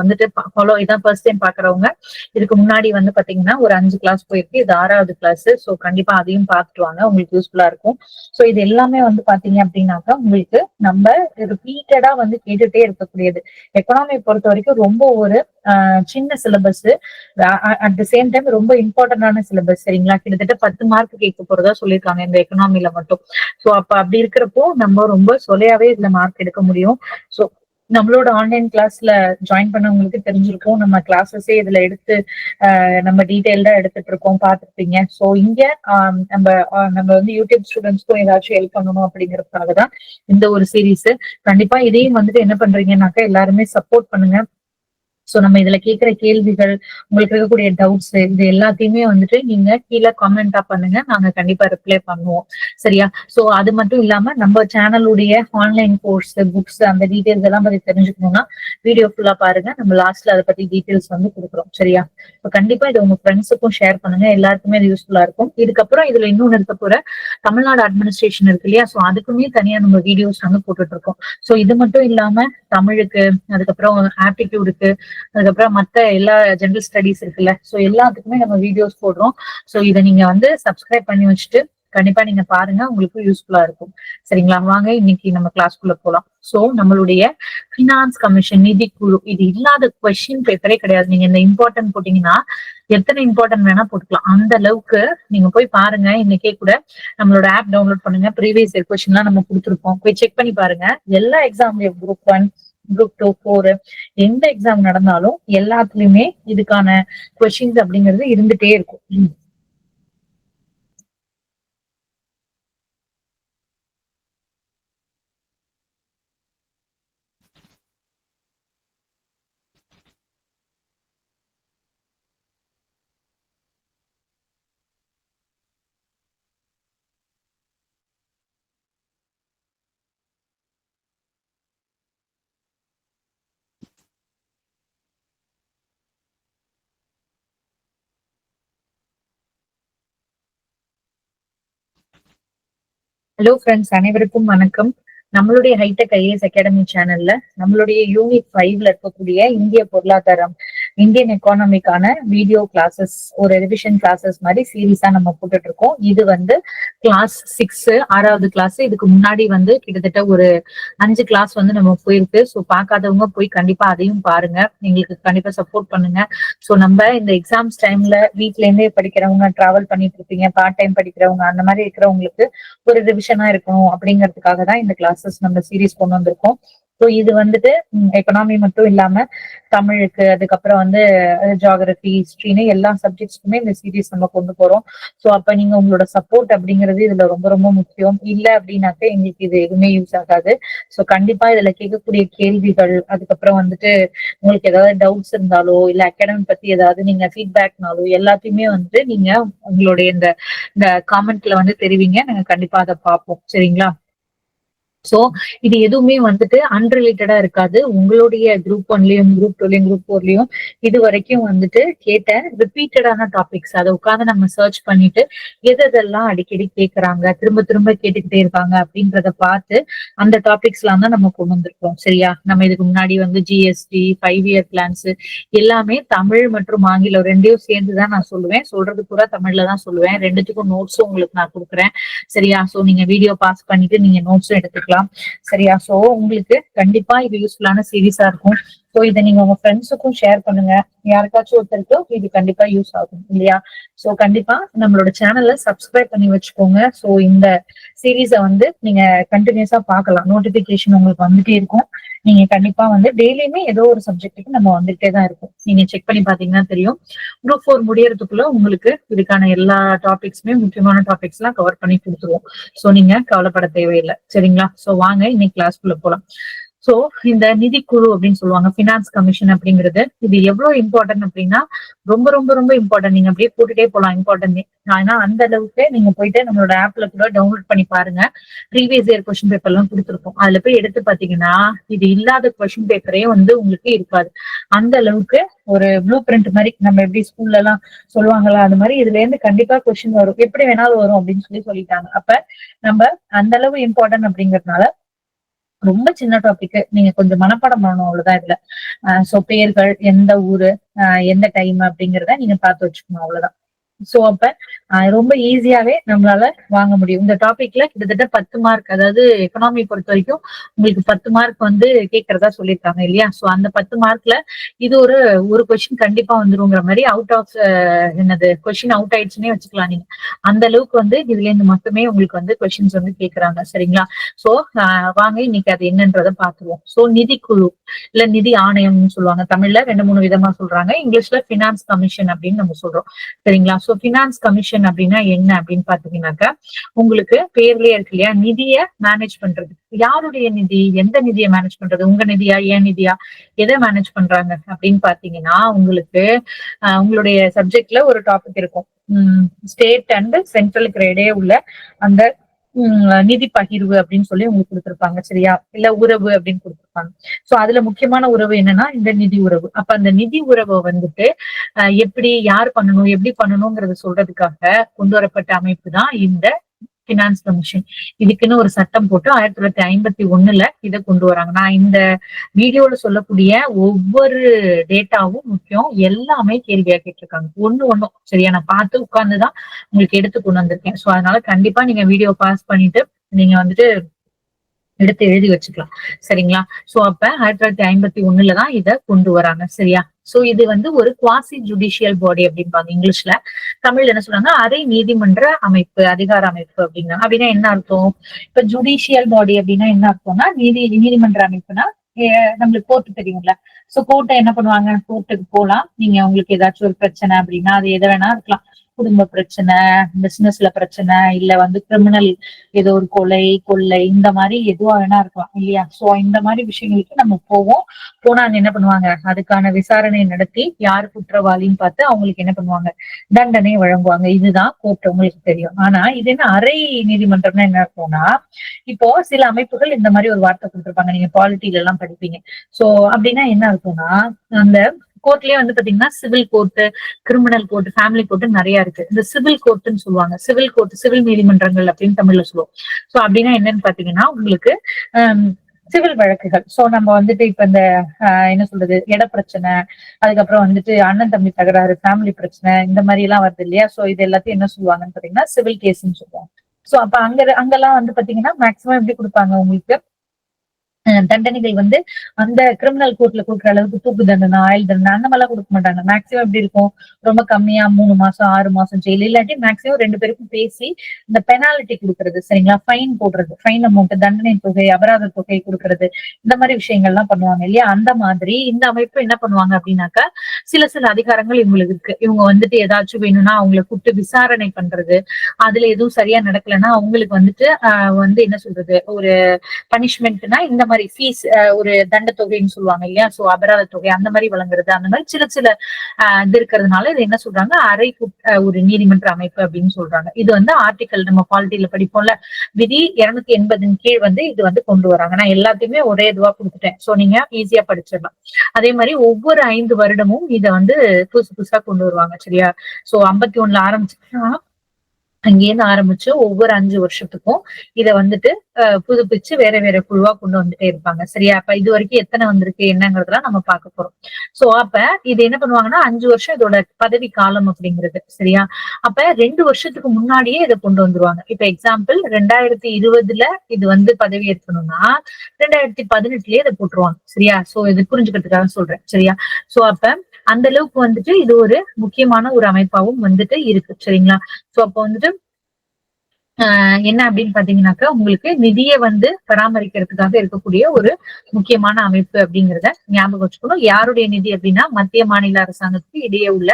வந்துட்டு ஃபாலோ இதான் first time பாக்குறவங்க. இதுக்கு முன்னாடி வந்து பாத்தீங்கன்னா ஒரு அஞ்சு கிளாஸ் போயிருக்கு. இது ஆறாவது கிளாஸ் ஸோ கண்டிப்பா அதையும் பார்த்துட்டு வாங்க. உங்களுக்கு யூஸ்ஃபுல்லா இருக்கும். ஸோ இது எல்லாமே வந்து பாத்தீங்க அப்படின்னாக்கா உங்களுக்கு நம்ம ரிப்பீட்டடா வந்து கேட்டுட்டே இருக்கக்கூடியது. எக்கனாமி பொறுத்த வரைக்கும் ரொம்ப ஒரு சின்ன syllabus at the same time ரொம்ப இம்பார்ட்டன்டான சிலபஸ் சரிங்களா? கிட்டத்தட்ட பத்து மார்க் கேட்க போறதா சொல்லியிருக்காங்க இந்த எக்கனாமில மட்டும். ஸோ அப்ப அப்படி இருக்கிறப்போ நம்ம ரொம்ப சொலையாவே இதுல மார்க் எடுக்க முடியும். ஸோ நம்மளோட ஆன்லைன் கிளாஸ்ல ஜாயின் பண்ணவங்களுக்கு தெரிஞ்சிருக்கும். நம்ம கிளாஸஸே இதுல எடுத்து நம்ம டீட்டெயில்டா எடுத்துட்டு இருக்கோம் பார்த்துருப்பீங்க. ஸோ இங்க நம்ம நம்ம வந்து யூடியூப் ஸ்டூடெண்ட்ஸ்க்கும் ஏதாச்சும் ஹெல்ப் பண்ணணும் அப்படிங்கறதுக்காக தான் இந்த ஒரு சீரீஸ் கண்டிப்பா இதையும் வந்துட்டு என்ன பண்றீங்கன்னாக்கா எல்லாருமே சப்போர்ட் பண்ணுங்க. சோ நம்ம இதுல கேக்குற கேள்விகள் உங்களுக்கு இருக்கக்கூடிய டவுட்ஸ் இது எல்லாத்தையுமே வந்துட்டு நீங்க கீழே காமெண்டா பண்ணுங்க. நாங்க கண்டிப்பா ரிப்ளை பண்ணுவோம். சரியா? சோ அது மட்டும் இல்லாம நம்ம சேனலுடைய ஆன்லைன் கோர்ஸ் புக்ஸ் அந்த டீடைல்ஸ் எல்லாம் பத்தி தெரிஞ்சுக்கணும்னா வீடியோ ஃபுல்லா பாருங்க. நம்ம லாஸ்ட்ல அதை பத்தி டீடைல்ஸ் வந்து கொடுக்குறோம். சரியா? இப்ப கண்டிப்பா இது உங்க ஃப்ரெண்ட்ஸுக்கும் ஷேர் பண்ணுங்க. எல்லாருக்குமே இது யூஸ்ஃபுல்லா இருக்கும். இதுக்கப்புறம் இதுல இன்னொன்னு இருக்க போற தமிழ்நாடு அட்மினிஸ்ட்ரேஷன் இருக்கு இல்லையா? சோ அதுக்குமே தனியா நம்ம வீடியோஸ் வந்து போட்டுட்டு இருக்கோம். சோ இது மட்டும் இல்லாம தமிழுக்கு அதுக்கப்புறம் ஆப்டிடியூடுக்கு அதுக்கப்புறம் மத்த எல்லா ஜென்ரல் ஸ்டடிஸ் இருக்குல்ல. ஸோ எல்லாத்துக்குமே நம்ம வீடியோஸ் போடுறோம். ஸோ இதை நீங்க வந்து சப்ஸ்கிரைப் பண்ணி வச்சுட்டு கண்டிப்பா நீங்க பாருங்க. உங்களுக்கு யூஸ்ஃபுல்லா இருக்கும். சரிங்களா? வாங்க இன்னைக்கு நம்ம கிளாஸ்க்குள்ள போலாம். சோ நம்மளுடைய பினான்ஸ் கமிஷன் நிதி குழு இது இல்லாத கொஸ்டின் பேப்பரே கிடையாது. நீங்க இந்த இம்பார்ட்டன்ட் போட்டீங்கன்னா எத்தனை இம்பார்ட்டன்ட் வேணா போட்டுக்கலாம். அந்த அளவுக்கு நீங்க போய் பாருங்க. இன்னைக்கே கூட நம்மளோட ஆப் டவுன்லோட் பண்ணுங்க. ப்ரீவியஸ் இயர் கொஸ்டின்லாம் நம்ம கொடுத்துருப்போம். போய் செக் பண்ணி பாருங்க. எல்லா எக்ஸாம்லயும் group one group two four எந்த எக்ஸாம் நடந்தாலும் எல்லாத்துலயுமே இதுக்கான கொஷின்ஸ் அப்படிங்கிறது இருந்துட்டே இருக்கும். ஹலோ ஃப்ரெண்ட்ஸ் அனைவருக்கும் வணக்கம். நம்மளுடைய ஹைடெக் ஐஏஎஸ் அகாடமி சேனல்ல நம்மளுடைய யூனிட் ஃபைவ்ல இருக்கக்கூடிய இந்திய பொருளாதாரம் இந்தியன் எக்கானமிக்கான வீடியோ கிளாஸஸ் ஒரு ரிவிஷன் கிளாஸஸ் மாதிரி சீரீஸா நம்ம போட்டுட்டு இருக்கோம் இது வந்து கிளாஸ் சிக்ஸ் ஆறாவது கிளாஸ் இதுக்கு முன்னாடி வந்து கிட்டத்தட்ட ஒரு அஞ்சு கிளாஸ் வந்து நம்ம போயிருக்கு. ஸோ பார்க்காதவங்க போய் கண்டிப்பா அதையும் பாருங்க. எங்களுக்கு கண்டிப்பா சப்போர்ட் பண்ணுங்க. ஸோ நம்ம இந்த எக்ஸாம்ஸ் டைம்ல வீட்ல இருந்தே படிக்கிறவங்க டிராவல் பண்ணிட்டு இருப்பீங்க பார்ட் டைம் படிக்கிறவங்க அந்த மாதிரி இருக்கிறவங்களுக்கு ஒரு ரிவிஷனா இருக்கணும் அப்படிங்கிறதுக்காக தான் இந்த கிளாஸஸ் நம்ம சீரீஸ் கொண்டு வந்திருக்கோம். ஸோ இது வந்துட்டு எக்கனாமி மட்டும் இல்லாம தமிழுக்கு அதுக்கப்புறம் வந்து ஜாகிரபி ஹிஸ்ட்ரின்னு எல்லா சப்ஜெக்ட்ஸ்க்குமே இந்த சீரீஸ் நம்ம கொண்டு போறோம். ஸோ அப்ப நீங்க உங்களோட சப்போர்ட் அப்படிங்கிறது இதுல ரொம்ப ரொம்ப முக்கியம். இல்ல அப்படின்னாக்க எங்களுக்கு இது எதுவுமே யூஸ் ஆகாது. ஸோ கண்டிப்பா இதுல கேட்கக்கூடிய கேள்விகள் அதுக்கப்புறம் வந்துட்டு உங்களுக்கு ஏதாவது டவுட்ஸ் இருந்தாலோ இல்ல அகாடமி பத்தி ஏதாவது நீங்க ஃபீட்பேக்னாலோ எல்லாத்தையுமே வந்துட்டு நீங்க உங்களுடைய இந்த இந்த காமெண்ட்ல வந்து தெரிவிங்க. நாங்க கண்டிப்பா அதை பார்ப்போம். சரிங்களா? சோ இது எதுவுமே வந்துட்டு அன்ரிலேட்டடா இருக்காது. உங்களுடைய குரூப் ஒன்லயும் குரூப் டூலயும் குரூப் ஃபோர்லயும் இது வரைக்கும் வந்துட்டு கேட்ட ரிப்பீட்டடான டாபிக்ஸ் அதை உட்காந்து நம்ம சர்ச் பண்ணிட்டு எது எதெல்லாம் அடிக்கடி கேட்கறாங்க திரும்ப திரும்ப கேட்டுக்கிட்டே இருக்காங்க அப்படின்றத பார்த்து அந்த டாபிக்ஸ் எல்லாம் தான் நம்ம கொண்டு வந்திருக்கோம். சரியா? நம்ம இதுக்கு முன்னாடி வந்து ஜிஎஸ்டி ஃபைவ் இயர் பிளான்ஸ் எல்லாமே தமிழ் மற்றும் ஆங்கிலம் ரெண்டையும் சேர்ந்து தான் நான் சொல்லுவேன். சொல்றது கூட தமிழ்ல தான் சொல்லுவேன். ரெண்டுத்துக்கும் நோட்ஸும் உங்களுக்கு நான் கொடுக்குறேன். சரியா? சோ நீங்க வீடியோ பாஸ் பண்ணிட்டு நீங்க நோட்ஸும் எடுத்துக்கலாம் சரியா? சோ உங்களுக்கு கண்டிப்பா இது யூஸ்ஃபுல்லான சீரீஸா இருக்கும். சோ இதை நீங்க உங்க ஃப்ரெண்ட்ஸுக்கும் ஷேர் பண்ணுங்க. யாருக்காச்சும் ஒருத்தருக்கு இது கண்டிப்பா யூஸ் ஆகும் இல்லையா? சோ கண்டிப்பா நம்மளோட சேனலை சப்ஸ்கிரைப் பண்ணி வச்சுக்கோங்க. சோ இந்த சீரீஸை வந்து நீங்க கண்டினியூஸா பார்க்கலாம். நோட்டிபிகேஷன் உங்களுக்கு வந்துட்டே இருக்கும். நீங்க கண்டிப்பா வந்து டெய்லியுமே ஏதோ ஒரு சப்ஜெக்ட்டுக்கு நம்ம வந்துகிட்டே தான் இருக்கும் நீங்க செக் பண்ணி பாத்தீங்கன்னா தெரியும். குரூப் ஃபோர் முடியறதுக்குள்ள உங்களுக்கு இதுக்கான எல்லா டாபிக்ஸுமே முக்கியமான டாபிக்ஸ் எல்லாம் கவர் பண்ணி கொடுத்துருவோம். சோ நீங்க கவலைப்பட தேவையில்லை. சரிங்களா? சோ வாங்க இன்னைக்கு கிளாஸ்க்குள்ள போலாம். சோ இந்த நிதிக்குழு அப்படின்னு சொல்லுவாங்க பினான்ஸ் கமிஷன் அப்படிங்கிறது இது எவ்வளவு இம்பார்ட்டன்ட் அப்படின்னா ரொம்ப ரொம்ப ரொம்ப இம்பார்ட்டன்ட் நீங்க அப்படியே போட்டுட்டே போலாம் இம்பார்ட்டன்ட் ஆனா அந்த அளவுக்கு நீங்க போயிட்டு நம்மளோட ஆப்ல கூட டவுன்லோட் பண்ணி பாருங்க. ப்ரீவியஸ் இயர் கொஸ்டின் பேப்பர் எல்லாம் கொடுத்துருக்கோம். அதுல போய் எடுத்து பாத்தீங்கன்னா இது இல்லாத கொஸ்டின் பேப்பரே வந்து உங்களுக்கு இருக்காது. அந்த அளவுக்கு ஒரு ப்ளூ பிரிண்ட் மாதிரி நம்ம எப்படி ஸ்கூல்ல எல்லாம் சொல்லுவாங்களா அந்த மாதிரி இதுல இருந்து கண்டிப்பா கொஸ்டின் வரும். எப்படி வேணாலும் வரும் அப்படின்னு சொல்லி சொல்லிட்டாங்க. அப்ப நம்ம அந்த அளவு இம்பார்ட்டன்ட் அப்படிங்கறதுனால ரொம்ப சின்ன டாபிக் நீங்க கொஞ்சம் மனப்பாடம் பண்ணணும் அவ்வளவுதான் இதுல. சோ பெயர்கள் எந்த ஊரு ஆஹ் எந்த டைம் அப்படிங்கறத நீங்க பார்த்து வச்சுக்கணும் அவ்வளவுதான். சோ அப்ப ரொம்ப ஈஸியாவே நம்மளால வாங்க முடியும். இந்த டாபிக்ல கிட்டத்தட்ட பத்து மார்க் அதாவது எக்கனாமி பொறுத்த வரைக்கும் உங்களுக்கு பத்து மார்க் வந்து கேட்கறதா சொல்லியிருக்காங்க இல்லையா? சோ அந்த பத்து மார்க்ல இது ஒரு ஒரு கொஸ்டின் கண்டிப்பா வந்துருங்கிற மாதிரி அவுட் ஆஃப் என்னது கொஸ்டின் அவுட் ஆயிடுச்சுன்னே வச்சுக்கலாம் நீங்க. அந்த அளவுக்கு வந்து இதுல இருந்து மட்டுமே உங்களுக்கு வந்து கொஸ்டின்ஸ் வந்து கேட்கறாங்க சரிங்களா? சோ வாங்க இன்னைக்கு அது என்னன்றதை பாத்துருவோம் சோ நிதிக்குழு இல்ல நிதி ஆணையம்னு சொல்லுவாங்க தமிழ்ல ரெண்டு மூணு விதமா சொல்றாங்க. இங்கிலீஷ்ல பினான்ஸ் கமிஷன் அப்படின்னு நம்ம சொல்றோம் சரிங்களா? ஸோ பினான்ஸ் கமிஷன் அப்படின்னா என்ன அப்படின்னு பாத்தீங்கன்னாக்கா உங்களுக்கு பேர்லயே இருக்கு இல்லையா? நிதியை மேனேஜ் பண்றது. யாருடைய நிதி? எந்த நிதியை மேனேஜ் பண்றது? உங்க நிதியா? ஏன் நிதியா? எதை மேனேஜ் பண்றாங்க? அப்படின்னு பாத்தீங்கன்னா உங்களுக்கு உங்களுடைய சப்ஜெக்ட்ல ஒரு டாபிக் இருக்கும். ஸ்டேட் அண்ட் சென்ட்ரலுக்கு இடையே உள்ள அந்த நிதி பகிர்வு அப்படின்னு சொல்லி உங்களுக்கு கொடுத்திருப்பாங்க சரியா? இல்ல உறவு அப்படின்னு கொடுத்திருப்பாங்க. சோ அதுல முக்கியமான உறவு என்னன்னா இந்த நிதி உறவு. அப்ப அந்த நிதி உறவை வந்துட்டு அஹ் எப்படி யார் பண்ணணும் எப்படி பண்ணணுங்கிறத சொல்றதுக்காக கொண்டு வரப்பட்ட அமைப்பு தான் இந்த பினான்ஸ் கமிஷன் இதுக்குன்னு ஒரு சட்டம் போட்டு ஆயிரத்தி தொள்ளாயிரத்தி ஐம்பத்தி ஒண்ணுல இதை கொண்டு வராங்க. நான் இந்த வீடியோல சொல்லக்கூடிய ஒவ்வொரு டேட்டாவும் முக்கியம். எல்லாமே கேள்வியா கேட்டிருக்காங்க. ஒண்ணு ஒண்ணும். சரியா? நான் பார்த்து உட்கார்ந்துதான் உங்களுக்கு எடுத்து கொண்டு வந்திருக்கேன். சோ அதனால கண்டிப்பா நீங்க வீடியோ பாஸ் பண்ணிட்டு நீங்க வந்துட்டு எடுத்து எழுதி வச்சுக்கலாம். சரிங்களா? சோ அப்ப ஆயிரத்தி தொள்ளாயிரத்தி ஐம்பத்தி ஒண்ணுலதான் இத கொண்டு வராங்க. சரியா? சோ இது வந்து ஒரு குவாசி ஜுடிஷியல் பாடி அப்படிம்பாங்க இங்கிலீஷ்ல. தமிழ்ல என்ன சொல்றாங்க? அரை நீதிமன்ற அமைப்பு அதிகார அமைப்பு அப்படின்னா அப்படின்னா என்ன அர்த்தம்? இப்ப ஜுடிஷியல் பாடி அப்படின்னா என்ன அர்த்தம்னா நீதி நீதிமன்ற அமைப்புனா நம்மளுக்கு கோர்ட்டு தெரியும்ல. சோ கோர்ட்டை என்ன பண்ணுவாங்க? கோர்ட்டுக்கு போலாம். நீங்க உங்களுக்கு ஏதாச்சும் ஒரு பிரச்சனை அப்படின்னா அது எதை வேணா இருக்கலாம். குடும்ப பிரச்சனை பிசினஸ்ல பிரச்சனை இல்ல வந்து கிரிமினல் ஏதோ ஒரு கொலை கொள்ளை இந்த மாதிரி எதுவா வேணா இருக்கலாம் இல்லையா? சோ இந்த மாதிரி விஷயங்களுக்கு நம்ம போவோம். போனா அங்க என்ன பண்ணுவாங்க? அதுக்கான விசாரணை நடத்தி யார் குற்றவாளின்னு பார்த்து அவங்களுக்கு என்ன பண்ணுவாங்க? தண்டனை வழங்குவாங்க. இதுதான் கோர்ட் உங்களுக்கு தெரியும். ஆனா இது என்ன அரை நீதிமன்றம்னா என்ன இருக்கும்னா இப்போ சில அமைப்புகள் இந்த மாதிரி ஒரு வார்த்தை கொடுத்துருப்பாங்க. நீங்க பாலிட்டியில எல்லாம் படிப்பீங்க. சோ அப்படின்னா என்ன இருக்கும்னா அந்த கோர்ட்லயே வந்து பாத்தீங்கன்னா civil court criminal court family court நிறைய இருக்கு. இந்த சிவில் கோர்ட்டுன்னு சொல்லுவாங்க. சிவில் கோர்ட் சிவில் நீதிமன்றங்கள் அப்படின்னு தமிழ்ல சொல்லுவோம். சோ அப்படின்னா என்னன்னு பாத்தீங்கன்னா உங்களுக்கு சிவில் வழக்குகள். சோ நம்ம வந்துட்டு இப்ப இந்த என்ன சொல்றது இட பிரச்சனை அதுக்கப்புறம் வந்துட்டு அண்ணன் தம்பி தகராறு ஃபேமிலி பிரச்சனை இந்த மாதிரி எல்லாம் வருது இல்லையா? சோ இது எல்லாத்தையும் என்ன சொல்லுவாங்கன்னு பாத்தீங்கன்னா சிவில் கேஸ்ன்னு சொல்லுவாங்க. சோ அப்ப அங்க அங்கெல்லாம் வந்து பாத்தீங்கன்னா மேக்சிமம் எப்படி கொடுப்பாங்க உங்களுக்கு? தண்டனைகள் வந்து அந்த கிரிமினல் கோர்ட்ல கொடுக்குற அளவுக்கு தூக்கு தண்டனை ஆயுள் தண்டனை அந்த மாதிரிலாம் கொடுக்க மாட்டாங்க. மேக்சிமம் எப்படி இருக்கும்? ரொம்ப கம்மியா மூணு மாசம் ஆறு மாசம் ஜெயில் இல்லாட்டி மேக்சிமம் ரெண்டு பேருக்கும் பேசி இந்த பெனாலிட்டி கொடுக்கறது சரிங்களா? ஃபைன் போடுறது ஃபைன் அமௌண்ட் தண்டனை தொகை அபராத தொகை கொடுக்கறது இந்த மாதிரி விஷயங்கள்லாம் பண்ணுவாங்க இல்லையா? அந்த மாதிரி இந்த அமைப்பு என்ன பண்ணுவாங்க அப்படின்னாக்கா சில சில அதிகாரங்கள் இவங்களுக்கு இருக்கு. இவங்க வந்துட்டு ஏதாச்சும் வேணும்னா அவங்களை கூப்பிட்டு விசாரணை பண்றது அதுல எதுவும் சரியா நடக்கலைன்னா அவங்களுக்கு வந்துட்டு வந்து என்ன சொல்றது? ஒரு பனிஷ்மெண்ட்னா இந்த மாதிரி ஃபீஸ் ஒரு தண்ட தொகைன்னு சொல்லுவாங்க இல்லையா? சோ அபராத தொகை அந்த மாதிரி வழங்குறது அந்த மாதிரி சில சில இது இருக்கிறதுனால இது என்ன சொல்றாங்க? அரை ஒரு நீதிமன்ற அமைப்பு அப்படின்னு சொல்றாங்க. இது வந்து ஆர்டிக்கல் நம்ம பாலிட்டியில படிப்போம்ல. விதி இருநூத்தி எண்பதின் கீழ் வந்து இது வந்து கொண்டு வராங்க. நான் எல்லாத்தையுமே ஒரே இதுவா கொடுத்துட்டேன். சோ நீங்க ஈஸியா படிச்சிடலாம். அதே மாதிரி ஒவ்வொரு ஐந்து வருடமும் இதை வந்து புதுசு புதுசா கொண்டு வருவாங்க சரியா? சோ ஐம்பத்தி ஒண்ணுல ஆரம்பிச்சுன்னா அங்கேருந்து ஆரம்பிச்சு ஒவ்வொரு அஞ்சு வருஷத்துக்கும் இதை வந்துட்டு புதுப்பிச்சு வேற வேற குழுவா கொண்டு வந்துட்டே இருப்பாங்க. சரியா? அப்ப இது வரைக்கும் எத்தனை வந்திருக்கு என்னங்கிறதெல்லாம் நம்ம பார்க்க போறோம். சோ அப்ப இது என்ன பண்ணுவாங்கன்னா அஞ்சு வருஷம் இதோட பதவி காலம் அப்படிங்கிறது சரியா? அப்ப ரெண்டு வருஷத்துக்கு முன்னாடியே இதை கொண்டு வந்துருவாங்க. இப்ப எக்ஸாம்பிள் ரெண்டாயிரத்தி இருபதுல இது வந்து பதவி ஏற்கணும்னா ரெண்டாயிரத்தி பதினெட்டுலயே இதை போட்டுருவாங்க. சரியா? சோ இது புரிஞ்சுக்கிறதுக்காக சொல்றேன். சரியா? சோ அப்ப அந்த அளவுக்கு வந்துட்டு இது ஒரு முக்கியமான ஒரு அமைப்பாவும் வந்துட்டு இருக்கு. சரிங்களா? சோ அப்ப வந்துட்டு என்ன அப்படின்னு பாத்தீங்கன்னாக்கா உங்களுக்கு நிதியை வந்து பராமரிக்கிறதுக்காக இருக்கக்கூடிய ஒரு முக்கியமான அமைப்பு அப்படிங்கிறத ஞாபகம் வச்சுக்கணும். யாருடைய நிதி அப்படின்னா மத்திய மாநில அரசாங்கத்துக்கு இடையே உள்ள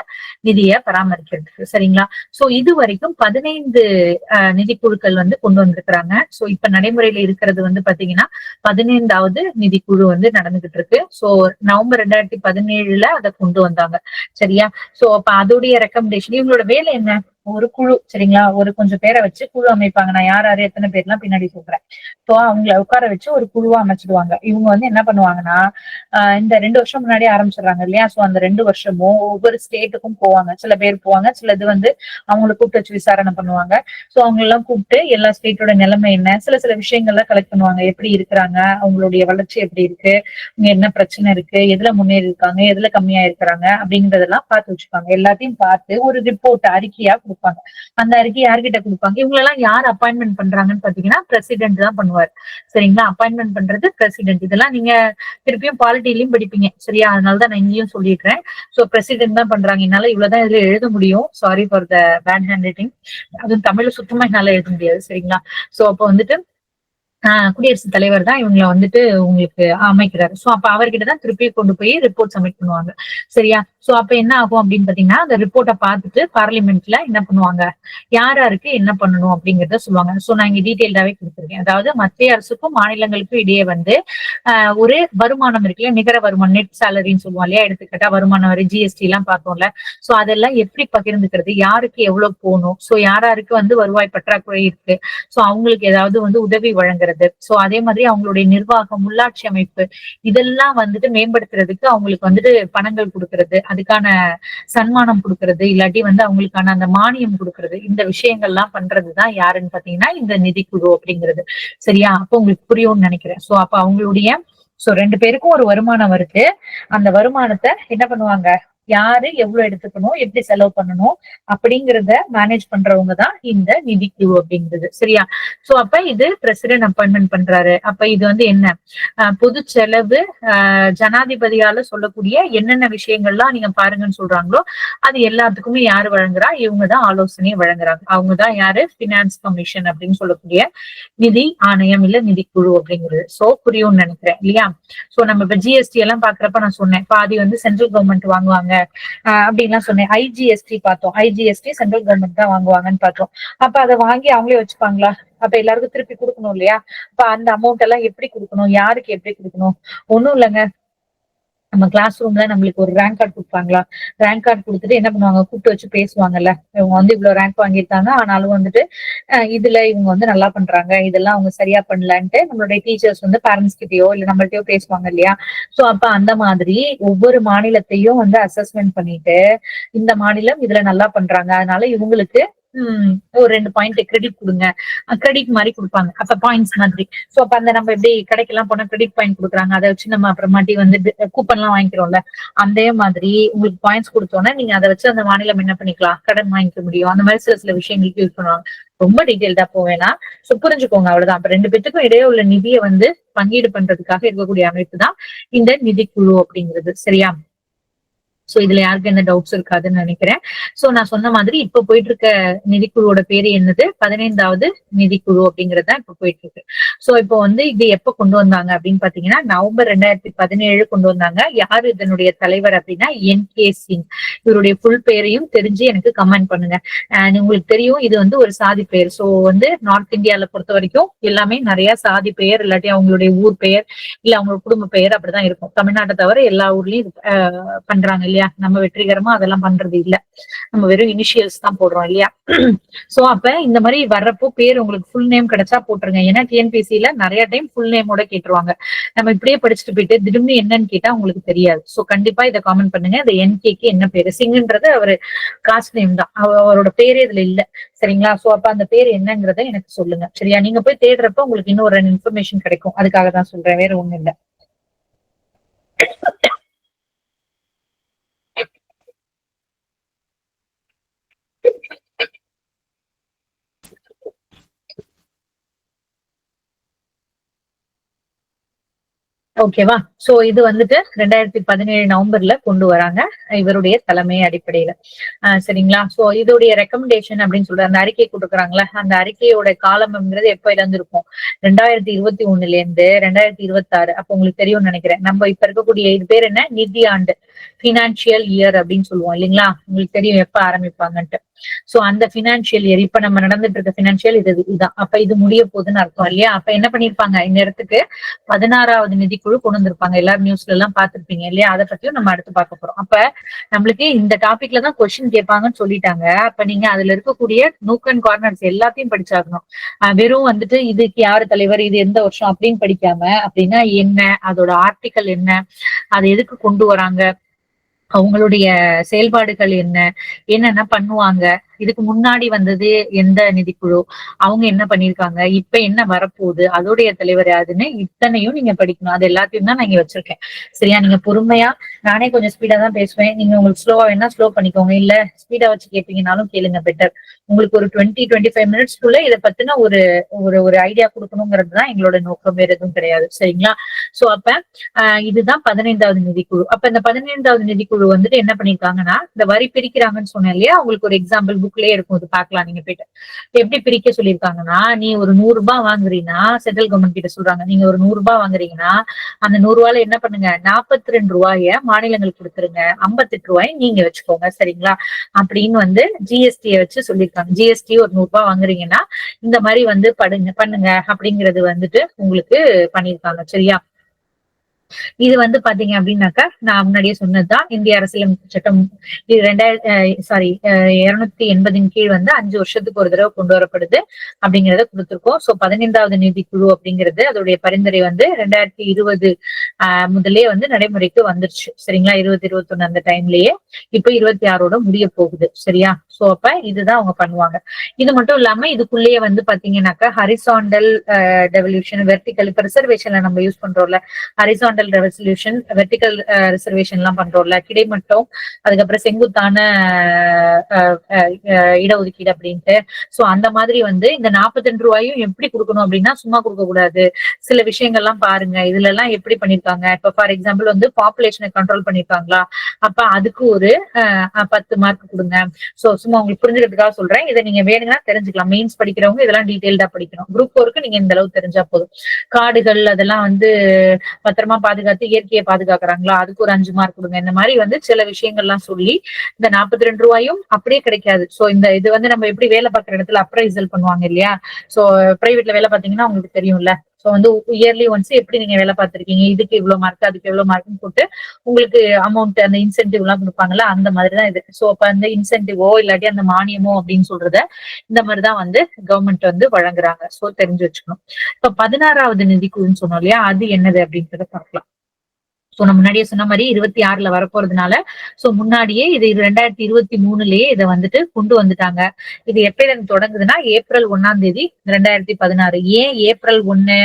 நிதியை பராமரிக்கிறதுக்கு. சரிங்களா? சோ இது வரைக்கும் பதினைந்து நிதிக்குழுக்கள் வந்து கொண்டு வந்திருக்கிறாங்க. சோ இப்ப நடைமுறையில இருக்கிறது வந்து பாத்தீங்கன்னா பதினைந்தாவது நிதிக்குழு வந்து நடந்துகிட்டு இருக்கு. சோ நவம்பர் ரெண்டாயிரத்தி பதினேழுல அதை கொண்டு வந்தாங்க. சரியா? சோ அப்ப அதோடைய ரெக்கமெண்டேஷன் இவங்களோட வேலை என்ன? ஒரு குழு சரிங்களா? ஒரு கொஞ்சம் பேரை வச்சு குழு அமைப்பாங்க. நான் யார் யாரு எத்தனை பேர்லாம் பின்னாடி சொல்றேன். ஸோ அவங்கள உட்கார வச்சு ஒரு குழுவா அமைச்சிடுவாங்க. இவங்க வந்து என்ன பண்ணுவாங்கன்னா இந்த ரெண்டு வருஷம் முன்னாடி ஆரம்பிச்சிடுறாங்க இல்லையா? ஸோ அந்த ரெண்டு வருஷமும் ஒவ்வொரு ஸ்டேட்டுக்கும் போவாங்க. சில பேர் போவாங்க சிலது வந்து அவங்கள கூப்பிட்டு வச்சு விசாரணை பண்ணுவாங்க. ஸோ அவங்க எல்லாம் கூப்பிட்டு எல்லா ஸ்டேட்டோட நிலைமை என்ன? சில சில விஷயங்கள்லாம் கலெக்ட் பண்ணுவாங்க. எப்படி இருக்கிறாங்க? அவங்களுடைய வளர்ச்சி எப்படி இருக்கு? இங்க என்ன பிரச்சனை இருக்கு? எதுல முன்னேறி இருக்காங்க எதுல கம்மியா இருக்கிறாங்க அப்படிங்கறதெல்லாம் பார்த்து வச்சுப்பாங்க. எல்லாத்தையும் பார்த்து ஒரு ரிப்போர்ட் அறிக்கையா கொடுப்பாங்க. அந்த அறிக்கை யார்கிட்ட கொடுப்பாங்க? இவங்க எல்லாம் யார் அப்பாயின்மெண்ட் பண்றாங்கன்னு பாத்தீங்கன்னா பிரசிடென்ட் தான் பண்ணுவார். சரிங்களா? அப்பாயின்மெண்ட் பண்றது பிரசிடென்ட் இதெல்லாம் நீங்க திருப்பியும் பாலிட்டிலையும் படிப்பீங்க. சரியா? அதனாலதான் நான் இங்கேயும் சொல்லிடுறேன். சோ பிரசிடென்ட் தான் பண்றாங்க. என்னால இவ்வளவுதான் இதுல எழுத முடியும். Sorry for the bad handwriting அதுவும் தமிழ்ல சுத்தமா என்னால எழுத முடியாது. சரிங்களா? சோ அப்போ வந்துட்டு குடியரசுத் தலைவர் தான் இவங்களை வந்துட்டு உங்களுக்கு அமைக்கிறாரு. ஸோ அப்ப அவர்கிட்ட தான் திருப்பி கொண்டு போய் ரிப்போர்ட் சப்மிட் பண்ணுவாங்க. சரியா? ஸோ அப்ப என்ன ஆகும் அப்படின்னு பாத்தீங்கன்னா அந்த ரிப்போர்ட்டை பார்த்துட்டு பார்லிமெண்ட்ல என்ன பண்ணுவாங்க? யார் யாருக்கு என்ன பண்ணணும் அப்படிங்கிறத சொல்லுவாங்க. ஸோ நான் இங்க டீட்டெயில்டாவே கொடுத்துருக்கேன். அதாவது மத்திய அரசுக்கும் மாநிலங்களுக்கும் இடையே வந்து ஒரு வருமானம் இருக்குல்ல நிகர வருமானம் நெட் சேலரின்னு சொல்லுவோம் இல்லையா? எடுத்துக்கிட்டா வருமானம் வரி ஜிஎஸ்டி எல்லாம் பார்த்தோம்ல ஸோ அதெல்லாம் எப்படி பகிர்ந்துக்கிறது? யாருக்கு எவ்வளவு போகணும்? ஸோ யார் யாருக்கு வந்து வருவாய் பற்றாக்குறை இருக்கு? ஸோ அவங்களுக்கு ஏதாவது வந்து உதவி வழங்குறது சோ அதே மாதிரி அவங்களுடைய நிர்வாகம் உள்ளாட்சி அமைப்பு இதெல்லாம் வந்துட்டு மேம்படுத்துறதுக்கு அவங்களுக்கு வந்துட்டு பணங்கள் கொடுக்கறது அதுக்கான சன்மானம் கொடுக்கறது இல்லாட்டி வந்து அவங்களுக்கான அந்த மானியம் கொடுக்கறது இந்த விஷயங்கள்லாம் பண்றதுதான் யாருன்னு பாத்தீங்கன்னா இந்த நிதிக்குழு அப்படிங்கிறது. சரியா? அப்ப உங்களுக்கு புரியும்னு நினைக்கிறேன். சோ அப்ப அவங்களுடைய சோ ரெண்டு பேருக்கும் ஒரு வருமானம் வருது. அந்த வருமானத்தை என்ன பண்ணுவாங்க? யாரு எவ்வளவு எடுத்துக்கணும் எப்படி செலவு பண்ணணும் அப்படிங்கறத மேனேஜ் பண்றவங்க தான் இந்த நிதிக்குழு அப்படிங்கிறது. சரியா? சோ அப்ப இது பிரசிடென்ட் அப்பாயின்மெண்ட் பண்றாரு. அப்ப இது வந்து என்ன? பொது செலவு ஜனாதிபதியால சொல்லக்கூடிய என்னென்ன விஷயங்கள்லாம் நீங்க பாருங்கன்னு சொல்றாங்களோ அது எல்லாத்துக்குமே யாரு வழங்குறா? இவங்க தான் ஆலோசனையை வழங்குறாங்க. அவங்க தான் யாரு? பினான்ஸ் கமிஷன் அப்படின்னு சொல்லக்கூடிய நிதி ஆணையம் இல்ல நிதிக்குழு அப்படிங்கிறது. சோ புரியும்னு நினைக்கிறேன். இல்லையா? சோ நம்ம இப்ப ஜிஎஸ்டி எல்லாம் பாக்குறப்ப நான் சொன்னேன். பாதி வந்து சென்ட்ரல் கவர்மெண்ட் வாங்குவாங்க அப்படின்லாம் சொன்னேன். ஐஜிஎஸ்டி பார்த்தோம். ஐஜிஎஸ்டி சென்ட்ரல் கவர்மெண்ட் தான் வாங்குவாங்கன்னு பார்த்தோம். அப்ப அதை வாங்கி அவங்களே வச்சுப்பாங்களா? அப்ப எல்லாருக்கும் திருப்பி கொடுக்கணும் இல்லையா? அப்ப அந்த அமௌண்ட் எல்லாம் எப்படி கொடுக்கணும்? யாருக்கு எப்படி கொடுக்கணும்? ஒண்ணும் இல்லைங்க. நம்ம கிளாஸ் ரூம்ல நம்மளுக்கு ஒரு ரேங்க் கார்டு கொடுப்பாங்களா? ரேங்க் கார்டு கொடுத்துட்டு என்ன பண்ணுவாங்க? கூப்பிட்டு வச்சு பேசுவாங்கல்ல. இவங்க வந்து இவ்வளவு ரேங்க் வாங்கியிருக்காங்க. ஆனாலும் வந்துட்டு இதுல இவங்க வந்து நல்லா பண்றாங்க. இதெல்லாம் அவங்க சரியா பண்ணலான்ட்டு நம்மளுடைய டீச்சர்ஸ் வந்து பேரண்ட்ஸ் கிட்டயோ இல்ல நம்மள்ட்டயோ பேசுவாங்க இல்லையா? சோ அப்ப அந்த மாதிரி ஒவ்வொரு மாநிலத்தையும் வந்து அசஸ்மெண்ட் பண்ணிட்டு இந்த மாநிலம் இதுல நல்லா பண்றாங்க. அதனால இவங்களுக்கு ஒரு ரெண்டு பாயிண்ட் கிரெடிட் கொடுங்க. கிரெடிட் மாதிரி கொடுப்பாங்க. அப்ப பாயிண்ட்ஸ் மாதிரி. சோ அப்ப அந்த நம்ம எப்படி கடைக்கெல்லாம் போனா கிரெடிட் பாயிண்ட் கொடுக்குறாங்க? அதை வச்சு நம்ம அப்புறமாட்டி வந்து கூப்பன் எல்லாம் வாங்கிக்கிறோம்ல. அதே மாதிரி உங்களுக்கு பாயிண்ட்ஸ் கொடுத்தோன்னா நீங்க அதை வச்சு அந்த மாநிலம் என்ன பண்ணிக்கலாம்? கடன் வாங்கிக்க முடியும். அந்த மாதிரி சில சில விஷயங்களுக்கு யூஸ் பண்ணுவாங்க. ரொம்ப டீட்டெயில்டா போவேனா சோ புரிஞ்சுக்கோங்க அவ்வளவுதான். அப்ப ரெண்டு பேத்துக்கும் இடையே உள்ள நிதியை வந்து பங்கீடு பண்றதுக்காக இருக்கக்கூடிய அமைப்பு தான் இந்த நிதிக்குழு அப்படிங்கிறது. சரியா? சோ இதுல யாருக்கு எந்த டவுட்ஸ் இருக்காதுன்னு நினைக்கிறேன். சோ நான் சொன்ன மாதிரி இப்ப போயிட்டு இருக்க நிதிக்குழுவோட பேரு என்னது? பதினைந்தாவது நிதிக்குழு அப்படிங்கறது தான் இப்ப போயிட்டு இருக்கு சோ இப்போ வந்து இது எப்ப கொண்டு வந்தாங்க அப்படின்னு பாத்தீங்கன்னா நவம்பர் ரெண்டாயிரத்தி பதினேழு கொண்டு வந்தாங்க. யார் இதனுடைய தலைவர் அப்படின்னா? N K Singh. இவருடைய ஃபுல் பேரையும் தெரிஞ்சு எனக்கு கமெண்ட் பண்ணுங்க. அண்ட் உங்களுக்கு தெரியும் இது வந்து ஒரு சாதி பெயர் சோ வந்து நார்த் இந்தியால பொறுத்த வரைக்கும் எல்லாமே நிறைய சாதி பெயர் இல்லாட்டி அவங்களுடைய ஊர் பெயர் இல்ல அவங்களோட குடும்ப பெயர் அப்படிதான் இருக்கும். தமிழ்நாட்டை தவிர எல்லா ஊர்லயும் இது பண்றாங்க இல்லையா? நம்ம வெற்றிகரமா அதெல்லாம் பண்றது இல்ல. நம்ம வெறும் இனிஷியல்ஸ் தான் போடுறோம் இல்லையா? சோ அப்ப இந்த மாதிரி வர்றப்போ பேர் உங்களுக்கு ஃபுல் நேம் கிடைச்சா போட்டுருங்க. ஏன்னா டிஎன்பிசியில நிறைய டைம் ஃபுல் நேமோட கேட்டுருவாங்க. நம்ம இப்படியே படிச்சுட்டு போயிட்டு திடீர்னு என்னன்னு கேட்டா உங்களுக்கு தெரியாது. சோ கண்டிப்பா இதை காமெண்ட் பண்ணுங்க. இந்த என்கேக்கு என்ன பேரு? சிங்குன்றது அவரு காஸ்ட் நேம் தான். அவரோட பேரே இதுல இல்ல. சரிங்களா? சோ அப்ப அந்த பேர் என்னங்கிறத எனக்கு சொல்லுங்க. சரியா? நீங்க போய் தேடுறப்ப உங்களுக்கு இன்னும் ஒரு இன்ஃபர்மேஷன் கிடைக்கும். அதுக்காக தான் சொல்றேன். வேற ஒண்ணும் இல்ல. ஓகேவா சோ இது வந்துட்டு ரெண்டாயிரத்தி பதினேழு நவம்பர்ல கொண்டு வராங்க. இவருடைய தலைமை அடிப்படையில. சரிங்களா? சோ இதோடைய ரெக்கமெண்டேஷன் அப்படின்னு சொல்ற அந்த அறிக்கை கொடுக்குறாங்களே அந்த அறிக்கையோட காலம்ங்கிறது எப்ப இருந்திருக்கும் ரெண்டாயிரத்தி இருபத்தி ஒண்ணுல இருந்து ரெண்டாயிரத்தி இருபத்தி ஆறு அப்ப உங்களுக்கு தெரியும்னு நினைக்கிறேன். நம்ம இப்ப இருக்கக்கூடிய இது பேர் என்ன? நிதி ஆண்டு. பினான்சியல் இயர் அப்படின்னு சொல்லுவோம் இல்லைங்களா? உங்களுக்கு தெரியும் எப்ப ஆரம்பிப்பாங்கன்ட்டு. சோ அந்த பினான்சியல் இயர் இப்ப நம்ம நடந்துட்டு இருக்க பினான்சியல் இது இதுதான். அப்ப இது முடிய போகுதுன்னு அர்த்தம் இல்லையா? அப்ப என்ன பண்ணிருப்பாங்க? இந்த இடத்துக்கு பதினாறாவது நிதிக்குழு கொண்டு வந்திருப்பாங்க. எல்லாரும் நியூஸ்ல எல்லாம் பாத்திருப்பீங்க இல்லையா? அதை பத்தியும் நம்ம அடுத்து பார்க்க போறோம். அப்ப நம்மளுக்கு இந்த டாபிக்ல தான் கொஸ்டின் கேட்பாங்கன்னு சொல்லிட்டாங்க. அப்ப நீங்க அதுல இருக்கக்கூடிய நூக் அண்ட் கார்னர்ஸ் எல்லாத்தையும் படிச்சாகணும். வெறும் வந்துட்டு இதுக்கு யாரு தலைவர்? இது எந்த வருஷம்? அப்படின்னு படிக்காம அப்படின்னா என்ன? அதோட ஆர்டிக்கல் என்ன? அதை எதுக்கு கொண்டு வராங்க? அவங்களுடைய செயல்பாடுகள் என்ன? என்னென்ன பண்ணுவாங்க? இதுக்கு முன்னாடி வந்தது எந்த நிதிக்குழு அவங்க என்ன பண்ணிருக்காங்க இப்ப என்ன வரப்போகுது? அதோடைய தலைவர் யாருன்னு இத்தனையும் நீங்க படிக்கணும். அது எல்லாத்தையும் தான் நான் இங்க வச்சிருக்கேன். சரியா? நீங்க பொறுமையா நானே கொஞ்சம் ஸ்பீடா தான் பேசுவேன். நீங்க உங்களுக்கு ஸ்லோவா வேணா ஸ்லோ பண்ணிக்கோங்க. இல்ல ஸ்பீடா வச்சு கேட்டீங்கனாலும் கேளுங்க பெட்டர் உங்களுக்கு ஒரு டுவெண்ட்டி டுவெண்ட்டி ஃபைவ் மினிட்ஸ்க்குள்ள இதை பத்தின ஒரு ஒரு ஒரு ஐடியா கொடுக்கணுங்கிறது தான் எங்களோட நோக்கம். வேற எதுவும் கிடையாது. சரிங்களா? சோ அப்ப இதுதான் பதினைந்தாவது நிதிக்குழு. அப்ப இந்த பதினைந்தாவது நிதிக்குழு வந்துட்டு என்ன பண்ணிருக்காங்கன்னா இந்த வரி பிரிக்கிறாங்கன்னு சொன்னேன் இல்லையா? உங்களுக்கு ஒரு எக்ஸாம்பிள் புக்லயே இருக்கும். இது பாக்கலாம் நீங்க போயிட்டு. எப்படி பிரிக்க சொல்லியிருக்காங்கன்னா நீ ஒரு நூறு ரூபாய் வாங்குறீங்கன்னா சென்ட்ரல் கவர்மெண்ட் கிட்ட சொல்றாங்க. நீங்க ஒரு நூறு ரூபாய் வாங்குறீங்கன்னா அந்த நூறு ரூபாயில என்ன பண்ணுங்க? நாற்பத்தி ரெண்டு ரூபாய மாநிலங்களுக்கு கொடுத்துருங்க. ஐம்பத்தெட்டு ரூபாய் நீங்க வச்சுக்கோங்க. சரிங்களா? அப்படின்னு வந்து ஜிஎஸ்டியை வச்சு இருக்காங்க ஜிஎஸ்டி ஒரு நூறு ரூபாய் வாங்குறீங்கன்னா இந்த மாதிரி வந்து படுங்க பண்ணுங்க அப்படிங்கறது வந்துட்டு உங்களுக்கு பண்ணிருக்காங்க சரியா? இது வந்து பாத்தீங்க அப்படின்னாக்கா நான் முன்னாடியே சொன்னதுதான் இந்திய அரசியலமைப்பு சட்டம் இது ரெண்டாயிரத்தி சாரி இருநூத்தி எண்பதின் கீழ் வந்து அஞ்சு வருஷத்துக்கு ஒரு தடவை கொண்டு வரப்படுது அப்படிங்கறத கொடுத்திருக்கோம். சோ பதினைந்தாவது நிதிக்குழு அப்படிங்கிறது அதோடைய பரிந்துரை வந்து ரெண்டாயிரத்தி இருபது ஆஹ் முதலே வந்து நடைமுறைக்கு வந்துருச்சு. சரிங்களா? இருபத்தி இருபத்தி ஒண்ணு அந்த டைம்லயே இப்ப இருபத்தி ஆறோட முடிய போகுது. சரியா? சோ அப்ப இதுதான் அவங்க பண்ணுவாங்க. இது மட்டும் இல்லாம இதுக்குள்ளேயே வந்து பாத்தீங்கன்னாக்கா ஹரிசாண்டல் டெவல்யூஷன் வெர்டிக்கல் இப்ப ரிசர்வேஷன்ல நம்ம யூஸ் பண்றோம்ல. ஹரிசாண்டல் ரெசல்யூஷன் வெர்டிக்கல் ரிசர்வேஷன் எல்லாம் பண்றோம்ல. கிடைமட்டம் அதுக்கப்புறம் செங்குத்தான இடஒதுக்கீடு அப்படின்ட்டு. சோ அந்த மாதிரி வந்து இந்த நாற்பத்தி ரெண்டு ரூபாயும் எப்படி கொடுக்கணும் அப்படின்னா சும்மா கொடுக்க கூடாது. சில விஷயங்கள்லாம் பாருங்க. இதுல எல்லாம் எப்படி பண்ணிருக்காங்க? இப்ப ஃபார் எக்ஸாம்பிள் வந்து பாப்புலேஷனை கண்ட்ரோல் பண்ணிருக்காங்களா? அப்ப அதுக்கு ஒரு பத்து மார்க் கொடுங்க. சோ சும்மா உங்களுக்கு புரிஞ்சுக்கிறதுக்காக சொல்றேன். இதை நீங்க வேணுங்கன்னா தெரிஞ்சுக்கலாம். மெயின்ஸ் படிக்கிறவங்க இதெல்லாம் டீட்டெயில்டா படிக்கணும். குரூப் ஃபோருக்கு நீங்க இந்த அளவு தெரிஞ்சா போதும். காடுகள் அதெல்லாம் வந்து பத்திரமா பாதுகாத்து இயற்கையை பாதுகாக்கிறாங்களா? அதுக்கு ஒரு அஞ்சு மார்க் கொடுங்க. இந்த மாதிரி வந்து சில விஷயங்கள்லாம் சொல்லி இந்த நாற்பத்தி ரெண்டு ரூபாயும் அப்படியே கிடைக்காது. சோ இந்த இது வந்து நம்ம எப்படி வேலை பார்க்குற இடத்துல அப்ரைசல் பண்ணுவாங்க இல்லையா? சோ பிரைவேட்ல வேலை பார்த்தீங்கன்னா உங்களுக்கு தெரியும்ல. இப்போ வந்து இயர்லி ஒன்ஸ் எப்படி நீங்க வேலை பார்த்துருக்கீங்க? இதுக்கு இவ்வளவு மார்க் அதுக்கு எவ்வளவு மார்க்னு போட்டு உங்களுக்கு அமௌண்ட் அந்த இன்சென்டிவ் எல்லாம் கொடுப்பாங்கல்ல அந்த மாதிரிதான் இது. ஸோ அப்ப அந்த இன்சென்டிவோ இல்லாட்டி அந்த மானியமோ அப்படின்னு சொல்றத இந்த மாதிரிதான் வந்து கவர்மெண்ட் வந்து வழங்குறாங்க. ஸோ தெரிஞ்சு வச்சுக்கணும். இப்ப பதினாறாவது நிதிக்குழுன்னு சொன்னோம் இல்லையா? அது என்னது அப்படின்றத பார்க்கலாம். சோ நான் முன்னாடியே சொன்ன மாதிரி இருபத்தி ஆறுல வரப்போறதுனால சோ முன்னாடியே இது ரெண்டாயிரத்தி இருபத்தி மூணுலயே இதை வந்துட்டு கொண்டு வந்துட்டாங்க. இது எப்பயில இருந்து தொடங்குதுன்னா ஏப்ரல் ஒன்னாம் தேதி ரெண்டாயிரத்தி பதினாறு. ஏன் ஏப்ரல் ஒன்னு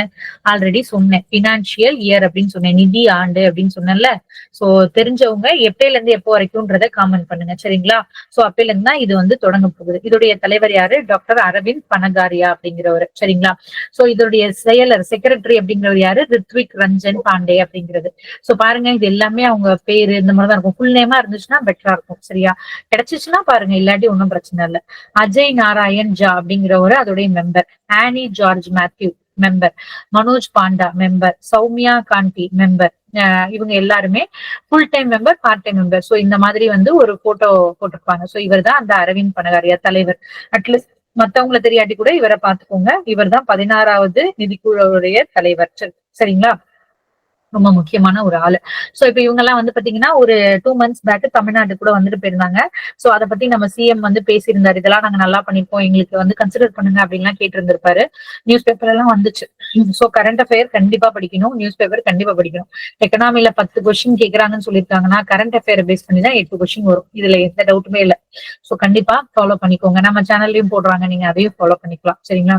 ஆல்ரெடி சொன்னேன். பினான்சியல் இயர் அப்படின்னு சொன்னேன். நிதி ஆண்டு அப்படின்னு சொன்னேன்ல. சோ தெரிஞ்சவங்க எப்பயில இருந்து எப்போ வரைக்கும்ன்றத காமெண்ட் பண்ணுங்க. சரிங்களா? சோ அப்பையில இருந்து தான் இது வந்து தொடங்க போகுது. இதோடைய தலைவர் யாரு? டாக்டர் அரவிந்த் பனகாரியா அப்படிங்கிறவர். சரிங்களா? சோ இதோடைய செயலர் செக்ரட்டரி அப்படிங்கிறவர் யாரு? ரித்விக் ரஞ்சன் பாண்டே அப்படிங்கிறது. சோ பாருங்க இது எல்லாமே அவங்க பேரு இந்த மாதிரிதான் இருக்கும். ஃபுல் நேமா இருந்துச்சுன்னா பெட்டரா இருக்கும் சரியா? கிடைச்சிச்சுன்னா பாருங்க இல்லாட்டி ஒன்றும் பிரச்சனை இல்ல. அஜய் நாராயண் ஜா அப்படிங்கிறவரு அதோடைய member Annie George Mathew member Manoj Panda member Soumya Kanti member இவங்க எல்லாருமே full time member part time member so இந்த மாதிரி வந்து ஒரு போட்டோ போட்டிருப்பாங்க. சோ இவர் தான் அந்த அரவிந்த் பனகாரியா தலைவர். அட்லீஸ்ட் மத்தவங்கள தெரியாட்டி கூட இவரை பாத்துக்கோங்க இவர் தான் பதினாறாவது நிதிக்குழுவுடைய தலைவர். சரி- சரிங்களா? ரொம்ப முக்கியமான ஒரு ஆளு. சோ இப்ப இவங்க எல்லாம் வந்து பாத்தீங்கன்னா ஒரு டூ மந்த்ஸ் பேக் தமிழ்நாட்டு கூட வந்துட்டு போயிருந்தாங்க. சோ அதை பத்தி நம்ம சிஎம் வந்து பேசியிருந்தாரு. இதெல்லாம் நாங்க நல்லா பண்ணிப்போம் எங்களுக்கு வந்து கன்சிடர் பண்ணுங்க அப்படின்லாம் கேட்டிருந்திருப்பாரு. நியூஸ் பேப்பர் எல்லாம் வந்துச்சு. சோ கரண்ட் அஃபேர் கண்டிப்பா படிக்கணும். நியூஸ் பேப்பர் கண்டிப்பா படிக்கணும். எக்கனாமில பத்து கொஸ்டின் கேக்குறாங்கன்னு சொல்லியிருக்காங்கன்னா கரண்ட் அஃபேர் பேஸ் பண்ணி தான் எட்டு கொஸ்டின் வரும். இதுல எந்த டவுட்டுமே இல்ல. சோ கண்டிப்பா ஃபாலோ பண்ணிக்கோங்க. நம்ம சேனல்லையும் போடுறாங்க. நீங்க அதையும் ஃபாலோ பண்ணிக்கலாம். சரிங்களா?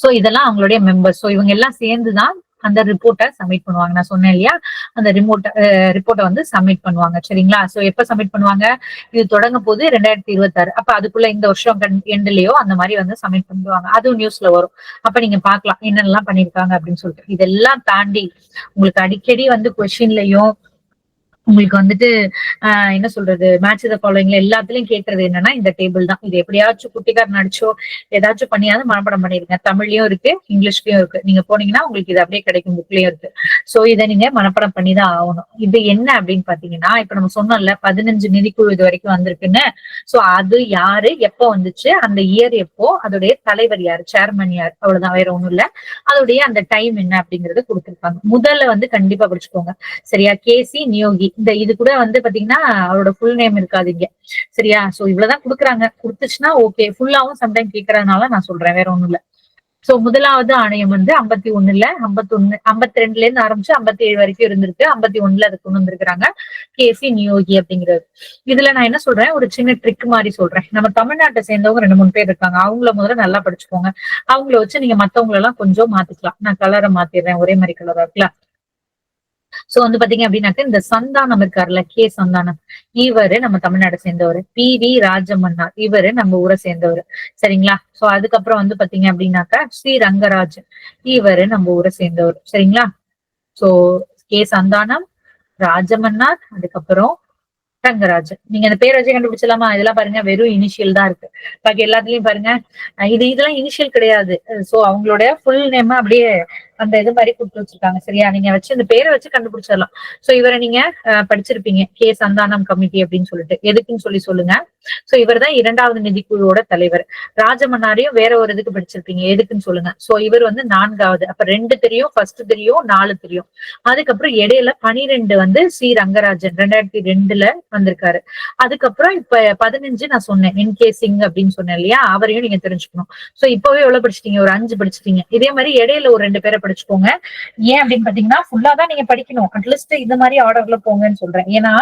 சோ இதெல்லாம் அவங்களுடைய மெம்பர்ஸ் சோ இவங்க எல்லாம் சேர்ந்துதான் அந்த ரிப்போர்ட்டை சப்மிட் பண்ணுவாங்க. நான் சொன்னேன் இல்லையா? அந்த ரிமோட் ரிப்போர்ட்டை வந்து சப்மிட் பண்ணுவாங்க. சரிங்களா? ஸோ எப்போ சப்மிட் பண்ணுவாங்க? இது தொடங்க போது ரெண்டாயிரத்தி இருபத்தாறு. அப்போ அதுக்குள்ள இந்த வருஷம் எண்ட்லயோ அந்த மாதிரி வந்து சப்மிட் பண்ணுவாங்க. அதுவும் நியூஸ்ல வரும். அப்ப நீங்க பாக்கலாம் என்னென்னலாம் பண்ணிருக்காங்க அப்படின்னு சொல்லிட்டு. இதெல்லாம் தாண்டி உங்களுக்கு அடிக்கடி வந்து கொஸ்டின்லயும் உங்களுக்கு வந்துட்டு என்ன சொல்றது மேட்ச் இதை ஃபாலோயிங்ல எல்லாத்துலயும் கேட்கறது என்னன்னா இந்த டேபிள் தான். இது எப்படியாச்சும் குட்டிக்கார் நடிச்சோ ஏதாச்சும் பண்ணியாவது மனப்படம் பண்ணிருங்க தமிழ்லயும் இருக்கு இங்கிலீஷ்லயும் இருக்கு. நீங்க போனீங்கன்னா உங்களுக்கு இது அப்படியே கிடைக்கும் புக்லயும் இருக்கு. சோ இதை நீங்க மனப்படம் பண்ணி தான் ஆகணும். இது என்ன அப்படின்னு பாத்தீங்கன்னா இப்ப நம்ம சொன்னோம்ல பதினஞ்சு நிதிக்குழு இது வரைக்கும் வந்திருக்குன்னு. சோ அது யாரு எப்போ வந்துச்சு அந்த இயர் எப்போ அதோடைய தலைவர் யாரு சேர்மன் யார் அவ்வளவுதான் வேற ஒண்ணும் இல்ல. அதோடைய அந்த டைம் என்ன அப்படிங்கறத கொடுத்துருப்பாங்க. முதல்ல வந்து கண்டிப்பா படிச்சுக்கோங்க. சரியா? கேசி நியோகி இந்த இது கூட வந்து பாத்தீங்கன்னா அவரோட ஃபுல் நேம் இருக்காது இங்க சரியா? சோ இவ்வளவுதான் குடுக்குறாங்க. குடுத்துச்சுன்னா ஓகே ஃபுல்லாவும் சம்டைம் கேக்குறதுனால நான் சொல்றேன். வேற ஒண்ணும் இல்ல. சோ முதலாவது ஆணையம் வந்து ஐம்பத்தி ஒண்ணுல ஐம்பத்தி ஒண்ணு ஐம்பத்தி ரெண்டுல இருந்து ஆரம்பிச்சு ஐம்பத்தி ஏழு வரைக்கும் இருந்திருக்கு. ஐம்பத்தி ஒண்ணுல அது கொண்டு வந்திருக்கிறாங்க. கேசி நியோகி அப்படிங்கிறது. இதுல நான் என்ன சொல்றேன்? ஒரு சின்ன ட்ரிக் மாதிரி சொல்றேன். நம்ம தமிழ்நாட்டை சேர்ந்தவங்க ரெண்டு மூணு பேர் இருக்காங்க. அவங்கள முதல்ல நல்லா படிச்சுக்கோங்க. அவங்கள வச்சு நீங்க மத்தவங்கள எல்லாம் கொஞ்சம் மாத்திக்கலாம். நான் கலரை மாத்திடுறேன். ஒரே மாதிரி கலரா இருக்குல்ல? சோ வந்து பாத்தீங்க அப்படின்னாக்க இந்த சந்தானம் இருக்காருல்ல கே சந்தானம். இவரு நம்ம தமிழ்நாடு சேர்ந்தவர். P V Rajamannar. இவரு நம்ம ஊரை சேர்ந்தவர். சரிங்களா? சோ அதுக்கப்புறம் வந்து பாத்தீங்க அப்படின்னாக்கா ஸ்ரீ ரங்கராஜ் இவரு நம்ம ஊரை சேர்ந்தவர். சரிங்களா? சோ கே சந்தானம் ராஜமன்னார் அதுக்கப்புறம் ரங்கராஜ் நீங்க அந்த பேர் வச்சு கண்டுபிடிச்சலாமா இதெல்லாம் பாருங்க வெறும் இனிஷியல் தான் இருக்கு. பாக்கி எல்லாத்துலயும் பாருங்க. இது இதெல்லாம் இனிஷியல் கிடையாது. சோ அவங்களோட ஃபுல் நேம் அப்படியே அந்த இது மாதிரி கொடுத்து வச்சிருக்காங்க. சரியா? நீங்க வச்சு இந்த பேரை வச்சு கண்டுபிடிச்சிடலாம். சோ இவரை நீங்க படிச்சிருப்பீங்க. கே சந்தானம் கமிட்டி அப்படின்னு சொல்லிட்டு. எதுக்குன்னு சொல்லி சொல்லுங்க. சோ இவர் தான் இரண்டாவது நிதிக்குழுவோட தலைவர். ராஜமன்னாரையும் வேற ஒரு இதுக்கு படிச்சிருப்பீங்க. எதுக்குன்னு சொல்லுங்க. சோ இவர் வந்து நான்காவது. அப்ப ரெண்டு தெரியும் ஃபர்ஸ்ட் தெரியும் நாலு தெரியும். அதுக்கப்புறம் இடையில பனிரெண்டு வந்து சி. ரங்கராஜன் ரெண்டாயிரத்தி ரெண்டுல வந்திருக்காரு. அதுக்கப்புறம் இப்ப பதினஞ்சு நான் சொன்னேன் என் கே. சிங் அப்படின்னு சொன்னேன் இல்லையா? அவரையும் நீங்க தெரிஞ்சுக்கணும். சோ இப்பவே எவ்வளவு படிச்சிட்டீங்க? ஒரு அஞ்சு படிச்சிட்டீங்க. இதே மாதிரி இடையில ஒரு ரெண்டு பேரை படிச்சுக்கோங்க. ஏன் அப்படின்னு பாத்தீங்கன்னா ஃபுல்லா தான் நீங்க படிக்கணும். அட்லீஸ்ட் இந்த மாதிரி ஆர்டர்ல போங்கன்னு சொல்றேன். ஏன்னா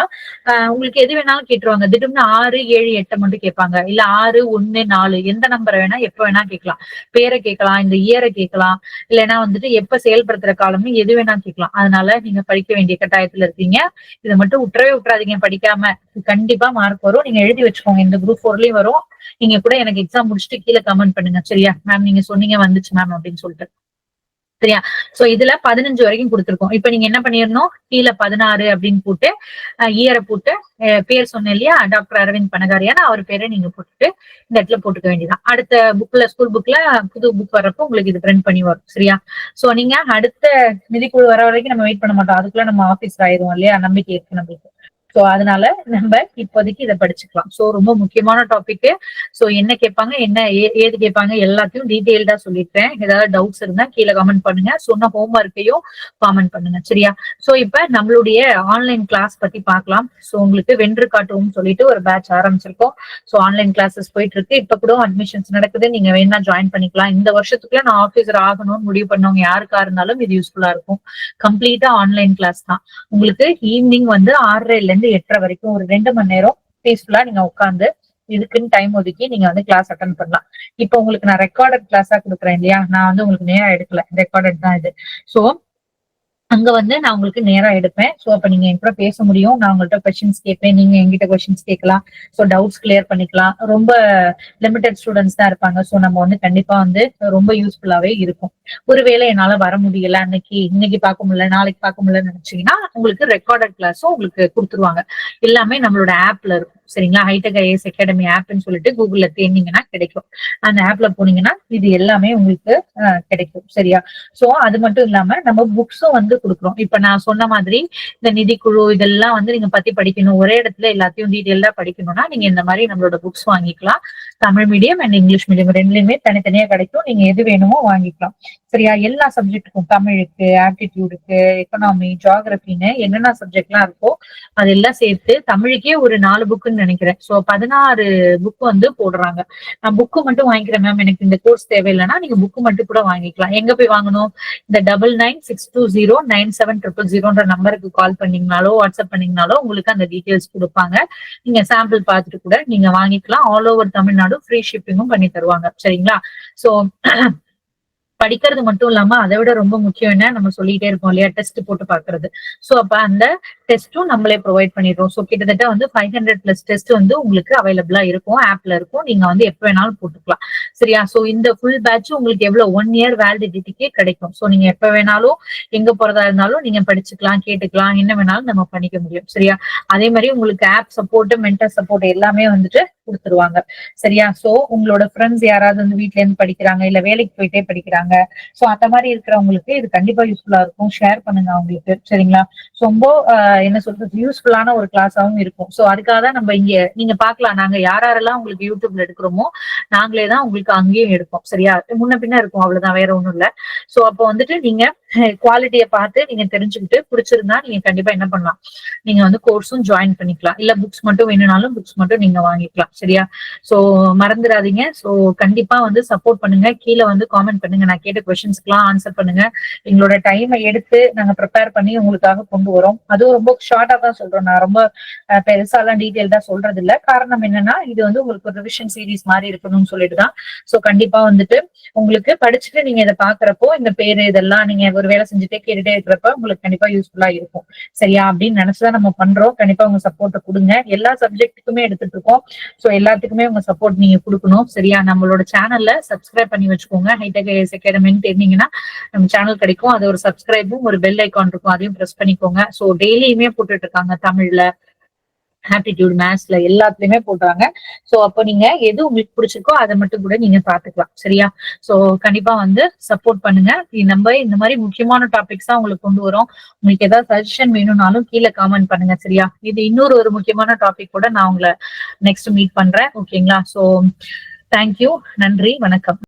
ஆஹ் உங்களுக்கு எது வேணாலும் கேட்டுருவாங்க. திடீர்னு ஆறு ஏழு எட்டை மட்டும் கேட்பாங்க. இல்ல ஆறு ஒண்ணு நாலு எந்த நம்பரை வேணா எப்ப வேணா கேட்கலாம். பேரை கேட்கலாம் இந்த இயரை கேட்கலாம் இல்லைன்னா வந்துட்டு எப்ப செயல்படுத்துற காலம்னு எது வேணா கேட்கலாம். அதனால நீங்க படிக்க வேண்டிய கட்டாயத்துல இருக்கீங்க. இதை மட்டும் விட்டுறவே விட்டுறாதீங்க படிக்காம கண்டிப்பா மார்க் வரும். நீங்க எழுதி வச்சுக்கோங்க. இந்த குரூப் ஃபோர்லயும் வரும். நீங்க கூட எனக்கு எக்ஸாம் முடிச்சுட்டு கீழே கமெண்ட் பண்ணுங்க. சரியா? மேம் நீங்க சொன்னீங்க வந்துச்சு மேம் அப்படின்னு சொல்லிட்டு. சரியா? சோ இதுல பதினஞ்சு வரைக்கும் கொடுத்துருக்கோம். இப்ப நீங்க என்ன பண்ணிடணும் கீழே பதினாறு அப்படின்னு போட்டு இயரை போட்டு பேர் சொன்னேன் இல்லையா? டாக்டர் அரவிந்த் பனகாரியான அவர் பேரை நீங்க போட்டுட்டு இந்த இடத்துல போட்டுக்க வேண்டியதான் அடுத்த புக்ல ஸ்கூல் புக்ல புது புக் வர்றப்போ உங்களுக்கு இது பிரிண்ட் பண்ணி வரும். சரியா? சோ நீங்க அடுத்த நிதிக்குழு வர வரைக்கும் நம்ம வெயிட் பண்ண மாட்டோம். அதுக்குள்ள நம்ம ஆபீஸ் ஆயிரும் இல்லையா? நம்பிக்கை இருக்கு நம்மளுக்கு. ஸோ அதனால நம்ம இப்போதைக்கு இதை படிச்சுக்கலாம். ஸோ ரொம்ப முக்கியமான டாபிக் ஸோ என்ன கேட்பாங்க என்ன ஏ- ஏது கேட்பாங்க எல்லாத்தையும் டீட்டெயில்டா சொல்லிட்டேன் ஏதாவது டவுட்ஸ் இருந்தா கீழே கமெண்ட் பண்ணுங்க. சொன்ன ஹோம்ஒர்க்கையும் காமெண்ட் பண்ணுங்க சரியா? ஸோ இப்ப நம்மளுடைய ஆன்லைன் கிளாஸ் பத்தி பார்க்கலாம். ஸோ உங்களுக்கு வென்று காட்டுவோம் சொல்லிட்டு ஒரு பேட்ச் ஆரம்பிச்சிருக்கோம். ஸோ ஆன்லைன் கிளாஸஸ் போயிட்டு இருக்கு இப்ப கூட அட்மிஷன்ஸ் நடக்குது. நீங்க வேணா ஜாயின் பண்ணிக்கலாம். இந்த வருஷத்துக்குள்ள நான் ஆஃபீஸர் ஆகணும்னு முடிவு பண்ணவங்க யாருக்கா இருந்தாலும் இது யூஸ்ஃபுல்லா இருக்கும். கம்ப்ளீட்டா ஆன்லைன் கிளாஸ் தான். உங்களுக்கு ஈவினிங் வந்து ஆறரைல இருந்து எட்டரை வரைக்கும் ஒரு ரெண்டு மணி நேரம் பீஸ்ஃபுல்லா நீங்க உட்காந்து இதுக்குன்னு டைம் ஒதுக்கி நீங்க வந்து கிளாஸ் அட்டன் பண்ணலாம். இப்போ உங்களுக்கு நான் ரெக்கார்டட் கிளாஸா கொடுக்குறேன் இல்லையா? நான் வந்து உங்களுக்கு நேரம் எடுக்கல. ரெக்கார்டட் தான் இது. சோ அங்க வந்து நான் உங்களுக்கு நேரம் எடுப்பேன். ஸோ அப்ப நீங்க என் கூட பேச முடியும். நான் உங்கள்கிட்ட கொஸ்டின்ஸ் கேட்பேன். நீங்க எங்கிட்ட கொஸ்டின்ஸ் கேட்கலாம். ஸோ டவுட்ஸ் கிளியர் பண்ணிக்கலாம். ரொம்ப லிமிடெட் ஸ்டூடெண்ட்ஸ் தான் இருப்பாங்க. ஸோ நம்ம வந்து கண்டிப்பா வந்து ரொம்ப யூஸ்ஃபுல்லாவே இருக்கும். ஒருவேளை என்னால வர முடியல. அன்னைக்கு இன்னைக்கு பார்க்க முடியல. நாளைக்கு பார்க்க முடியலன்னு நினைச்சீங்கன்னா உங்களுக்கு ரெக்கார்டட் கிளாஸும் உங்களுக்கு கொடுத்துருவாங்க. எல்லாமே நம்மளோட ஆப்ல இருக்கும். சரிங்களா? ஹைடெக் ஐஎஸ் அகாடமி ஆப்னு சொல்லிட்டு கூகுள்ல தேடினீங்கன்னா கிடைக்கும். அந்த ஆப்ல போனீங்கன்னா இது எல்லாமே உங்களுக்கு கிடைக்கும். சரியா? சோ அது மட்டும் இல்லாம நம்ம புக்ஸும் வந்து கொடுக்குறோம். இப்ப நான் சொன்ன மாதிரி இந்த நிதிக்குழு இதெல்லாம் வந்து நீங்க பத்தி படிக்கணும். ஒரே இடத்துல எல்லாத்தையும் டீட்டெயிலா படிக்கணும்னா நீங்க இந்த மாதிரி நம்மளோட புக்ஸ் வாங்கிக்கலாம். Tamil medium and English medium ரெண்டுலயுமே தனித்தனியா கிடைக்கும். நீங்க எது வேணுமோ வாங்கிக்கலாம். சரியா? எல்லா சப்ஜெக்ட்டுக்கும் தமிழுக்கு ஆப்டிடியூடுக்கு எக்கனாமி ஜியாகிரபின்னு என்னென்ன சப்ஜெக்ட்லாம் இருக்கோ அதெல்லாம் சேர்த்து தமிழுக்கே ஒரு நாலு புக்குன்னு நினைக்கிறேன். சோ பதினாறு புக் வந்து போடுறாங்க. நான் புக்கு மட்டும் வாங்கிக்கிறேன் மேம் எனக்கு இந்த கோர்ஸ் தேவையில்லைன்னா நீங்க புக்கு மட்டும் கூட வாங்கிக்கலாம். எங்க போய் வாங்கணும்? இந்த double nine six two zero nine seven triple ஜீரோன்ற நம்பருக்கு கால் பண்ணீங்கனாலோ வாட்ஸ்அப் பண்ணீங்கனாலோ உங்களுக்கு அந்த டீட்டெயில்ஸ் கொடுப்பாங்க. நீங்க சாம்பிள் பார்த்துட்டு கூட நீங்க வாங்கிக்கலாம். ஆல் ஓவர் தமிழ்நாடு ஃப்ரீ ஷிப்பிங்கும் பண்ணி தருவாங்க. சரிங்களா? ஸோ படிக்கிறது மட்டும் இல்லாம அதை விட ரொம்ப முக்கியம் என்ன? நம்ம சொல்லிட்டே இருக்கோம் இல்லையா? டெஸ்ட் போட்டு பாக்குறது சோ அப்ப அந்த டெஸ்ட்டும் நம்மளே ப்ரொவைட் பண்ணிடுறோம். சோ கிட்டத்தட்ட வந்து ஃபைவ் ஹண்ட்ரட் பிளஸ் டெஸ்ட் வந்து உங்களுக்கு அவைலபிளா இருக்கும். ஆப்ல இருக்கும். நீங்க வந்து எப்ப வேணாலும் போட்டுக்கலாம். சரியா? சோ இந்த ஃபுல் பேட்ச் உங்களுக்கு எவ்வளவு? ஒன் இயர் வேலிடிட்டிக்கே கிடைக்கும். சோ நீங்க எப்ப வேணாலும் எங்க போறதா இருந்தாலும் நீங்க படிச்சுக்கலாம் கேட்டுக்கலாம். என்ன வேணாலும் நம்ம பண்ணிக்க முடியும். சரியா? அதே மாதிரி உங்களுக்கு ஆப் சப்போர்ட் மென்டல் சப்போர்ட் எல்லாமே வந்துட்டு கொடுத்துருவாங்க. சரியா? சோ உங்களோட ஃப்ரெண்ட்ஸ் யாராவது வந்து வீட்ல இருந்து படிக்கிறாங்க இல்ல வேலைக்கு போயிட்டே படிக்கிறாங்க சோ அந்த மாதிரி இருக்கிறவங்களுக்கு இது கண்டிப்பா யூஸ்ஃபுல்லா இருக்கும். ஷேர் பண்ணுங்க அவங்களுக்கு சரிங்களா? ரொம்ப என்ன சொல்றது யூஸ்ஃபுல்லான ஒரு கிளாஸாவும் இருக்கும். சோ அதுக்காக தான் நம்ம இங்க நீங்க பாக்கலாம் நாங்க யார் யாரெல்லாம் உங்களுக்கு யூடியூப்ல எடுக்கிறோமோ நாங்களே தான் உங்களுக்கு அங்கேயும் எடுப்போம். சரியா? முன்ன பின்ன இருக்கும் அவ்வளவுதான் வேற ஒண்ணும் இல்ல. சோ அப்போ வந்துட்டு நீங்க குவாலிட்டியை பார்த்து நீங்க தெரிஞ்சுக்கிட்டு பிடிச்சிருந்தா நீங்க கண்டிப்பா என்ன பண்ணலாம்? நீங்க வந்து கோர்ஸும் ஜாயின் பண்ணிக்கலாம். இல்ல புக்ஸ் மட்டும் வேணும்னாலும் புக்ஸ் மட்டும் நீங்க வாங்கிக்கலாம். சரியா? சோ மறந்துடாதீங்க. சோ கண்டிப்பா வந்து சப்போர்ட் பண்ணுங்க. கீழே வந்து காமெண்ட் பண்ணுங்க. நான் கேட்ட கொஸ்டின்ஸ்க்குலாம் ஆன்சர் பண்ணுங்க. எங்களோட டைமை எடுத்து நாங்க ப்ரிப்பேர் பண்ணி உங்களுக்காக கொண்டு வரோம். அதுவும் ரொம்ப ஷார்ட்டா தான் சொல்றோம். நான் ரொம்ப அஹ், பெருசாலாம் டீட்டெயில்டா சொல்றது இல்ல காரணம் என்னன்னா இது வந்து உங்களுக்கு ஒரு ரிவிஷன் சீரிஸ் மாதிரி இருக்கணும்னு சொல்லிட்டு தான் சோ கண்டிப்பா வந்துட்டு உங்களுக்கு படிச்சுட்டு நீங்க இதை பாக்குறப்போ இந்த பேரு இதெல்லாம் நீங்க ஒரு வேலை செஞ்சுட்டே கேட்டுட்டே இருக்கிறப்ப உங்களுக்கு கண்டிப்பா யூஸ்ஃபுல்லா இருக்கும். சரியா? அப்படின்னு நினைச்சுதான் நம்ம பண்றோம். கண்டிப்பா உங்க சப்போர்ட்டை கொடுங்க. எல்லா சப்ஜெக்ட்டுக்குமே எடுத்துட்டு இருக்கோம். சோ எல்லாத்துக்குமே உங்க சப்போர்ட் நீங்க கொடுக்கணும். சரியா? நம்மளோட சேனல்ல சப்ஸ்கிரைப் பண்ணி வச்சுக்கோங்க. ஹைடெக் ஐஎஸ் அகாடமின்னு தெரிஞ்சீங்கன்னா நம்ம சேனல் கிடைக்கும். அது ஒரு சப்ஸ்கிரைபும் ஒரு பெல் ஐக்கான் இருக்கும். அதையும் ப்ரெஸ் பண்ணிக்கோங்க. சோ டெய்லியுமே போட்டுட்டு இருக்காங்க தமிழ்ல. ஆப்டிடியூட் மேத்ஸ்ல எல்லாத்துலயுமே போடுறாங்க. சோ அப்போ நீங்க எது உங்களுக்கு பிடிச்சிருக்கோ அதை மட்டும் கூட நீங்க பாத்துக்கலாம். சரியா? சோ கண்டிப்பா வந்து சப்போர்ட் பண்ணுங்க. நம்ம இந்த மாதிரி முக்கியமான டாபிக்ஸ் தான் உங்களுக்கு கொண்டு வரோம். உங்களுக்கு ஏதாவது சஜஷன் வேணும்னாலும் கீழே காமெண்ட் பண்ணுங்க. சரியா? இது இன்னொரு ஒரு முக்கியமான டாபிக் கூட நான் உங்களை நெக்ஸ்ட் மீட் பண்றேன். ஓகேங்களா சோ தேங்க்யூ நன்றி. வணக்கம்.